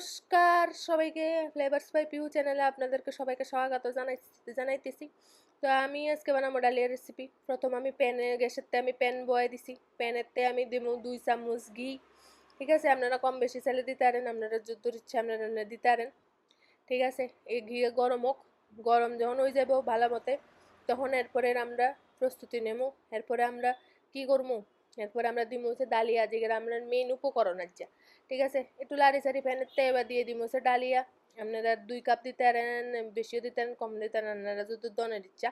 নমস্কার সবাইকে flavours by Piu চ্যানেলে আপনাদেরকে সবাইকে স্বাগত জানাই জানাইতেছি। তো আমি আজকে বানাবো ডালিয়া রেসিপি প্রথম আমি প্যানে গ্যাসেরতে আমি প্যান বয়ে দিছি। প্যানেরতে আমি দিব দুই চামচ ঘি। ঠিক আছে? আপনারা কম বেশি চাইলে দিতে পারেন, আপনারা যদ্দুর ইচ্ছা আপনারা দিতে পারেন। ঠিক আছে? এই ঘি গরম হোক। গরম যখন হয়ে যাব ভালো মতে, তখন এরপরে আমরা প্রস্তুতি নেব এরপরে আমরা কি করব এরপরে আমরা দিব হচ্ছে ডালিয়া যেগুলো আমরা মেন উপকরণ আছে ঠিক আছে? একটু লাড়ি সারি ফ্যানেতে এবার দিয়ে দিব হচ্ছে ডালিয়া। আপনারা দুই কাপ দিতে পারেন, বেশিও দিতে পারেন কম দিতে পারেন, আপনারা যদি দনের ইচ্ছা।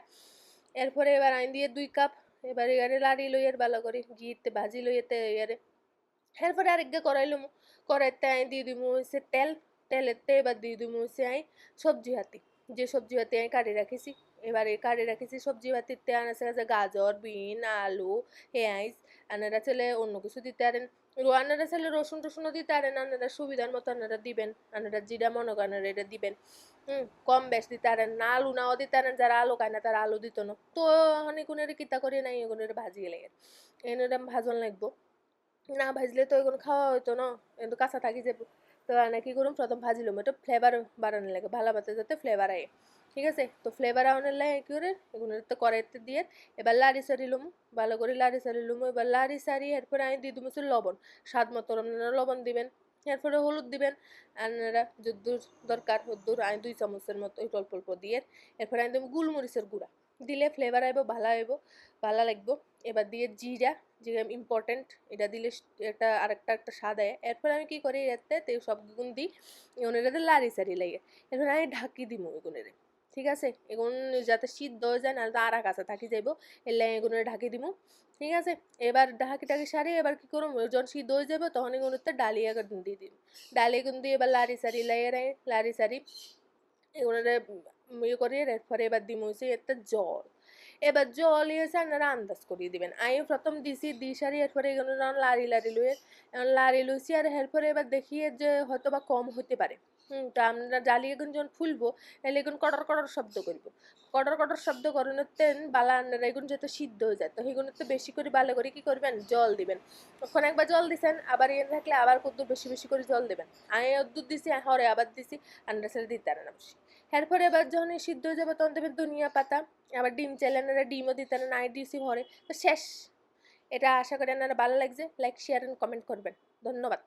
এরপরে এবার আইন দিয়ে দুই কাপ, এবার এবারে লাড়ি লইয়ের ভালো করে ঘিতে ভাজি লইয়েতে এবারে এরপরে আরেকটা করাইলাম করাইতে আই দিয়ে দিব হচ্ছে তেল তেলেতে এবার দিয়ে দিব হচ্ছে আই সবজি হাতি। যে সবজি হাতি আমি কাটি রাখেছি। এবারে কাটি রাখিছি সবজি হাতিতে আনাছে আছে গাজর, বিন, আলু, পেঁয়াজ, আনারা ছেলে অন্য কিছু দিতে পারেন। আনারা ছেলে রসুন টসুনও দিতে পারেন, আনারা সুবিধার মতো আনারা দিবেন, আনারা জিরা মনে করেন এটা দিবেন। হুম, কম বেশ দিতে পারেন, না আলু নাও দিতে পারেন, যারা আলু খায় না তারা আলু দিত না। তো অনেক গুণের কিতা করি নাই এগুনের ভাজিয়ে লাগে। এনে ভাজন লাগবো। না ভাজলে তো এগুলো খাওয়া হতো না কিন্তু কাঁচা থাকি যে তো আনা কি করুন প্রথম ভাজিলাম এটা ফ্লেভার বাড়ানো লাগে, ভালো মতো যাতে ফ্লেভার আয়। ঠিক আছে? তো ফ্লেভার আউনের লাগে কি করে? এগুলো তো কড়াইতে দিয়ে এবার লাড়ি সারিলুম ভালো করে লাড়ি সারিলুম এবার লাড়ি সারি, এরপরে আমি দিয়ে দেবো লবণ। স্বাদ মতো আপনারা লবণ দিবেন, এরপরে হলুদ দিবেন। আপনারা যদ্দূর দরকার হদ্দূর আমি দুই চামচের মতো একটু অল্প অল্প দিয়ে, এরপরে আমি দেবো গুলমরিচের গুঁড়া। দিলে ফ্লেভার আইব, ভালো আইব, ভালো লাগবো। এবার দিয়ে জিরা জিরা ইম্পর্টেন্ট এটা দিলে একটা আরেকটা, একটা স্বাদ আয়। এরপর আমি কি করি, এতে তে সব গুণ দিই এগুলো লারি সারি লাগে এরপর আমি ঢাকি দিব এগুলো ঠিক আছে? এগুন যাতে শীত হয়ে যায়, নাহলে তো আর কাছে থাকি যাইব। এলে এগুলো ঢাকি দিব ঠিক আছে? এবার ঢাকি টাকি সারি, এবার কি করব যখন সিদ্ধ হয়ে যাবে তখন এগুলোতে ডালিয়া দিয়ে দিন ডালিয়া দিয়ে এবার লাড়ি সারি লাইয়ে লারি সারি এগুলো ইয়ে করিয়ে এরপরে এবার দিব হচ্ছে এতে জল। এবার জল ইয়েছে আপনারা আন্দাজ করিয়ে দিবেন। আমি প্রথম দিছি দি সারি, এরপরে এগুলো লাড়ি লাড়ি লুয়ে লারি লুইছি আর এরপরে এবার দেখিয়ে যে হয়তো বা কম হতে পারে। হুম, তো আমরা জ্বালিয়ে এখন যখন ফুলবো, তাহলে এখন কটর কটর শব্দ করব। কটর কটর শব্দ করানোতে বালা আন্নারা এগুন যাতে সিদ্ধ হয়ে যায়, তো সেগুলো তো বেশি করে ভালো করে কি করবেন? জল দিবেন। তখন একবার জল দিছেন, আবার এনে থাকলে আবার কত বেশি বেশি করে জল দেবেন। আমি দুধ দিছি, হরে আবার দিছি আন্ডা ছেড়ে দিতে না বেশি এরপরে এবার যখন সিদ্ধ হয়ে যাবে, তখন দেবেন ধনিয়া পাতা, আবার ডিম চাইলে আপনারা ডিমও দিতে না আই ডিসি ভরে তো শেষ। এটা আশা করি আপনারা ভালো লাগছে। লাইক শেয়ার অ্যান্ড কমেন্ট করবেন। ধন্যবাদ।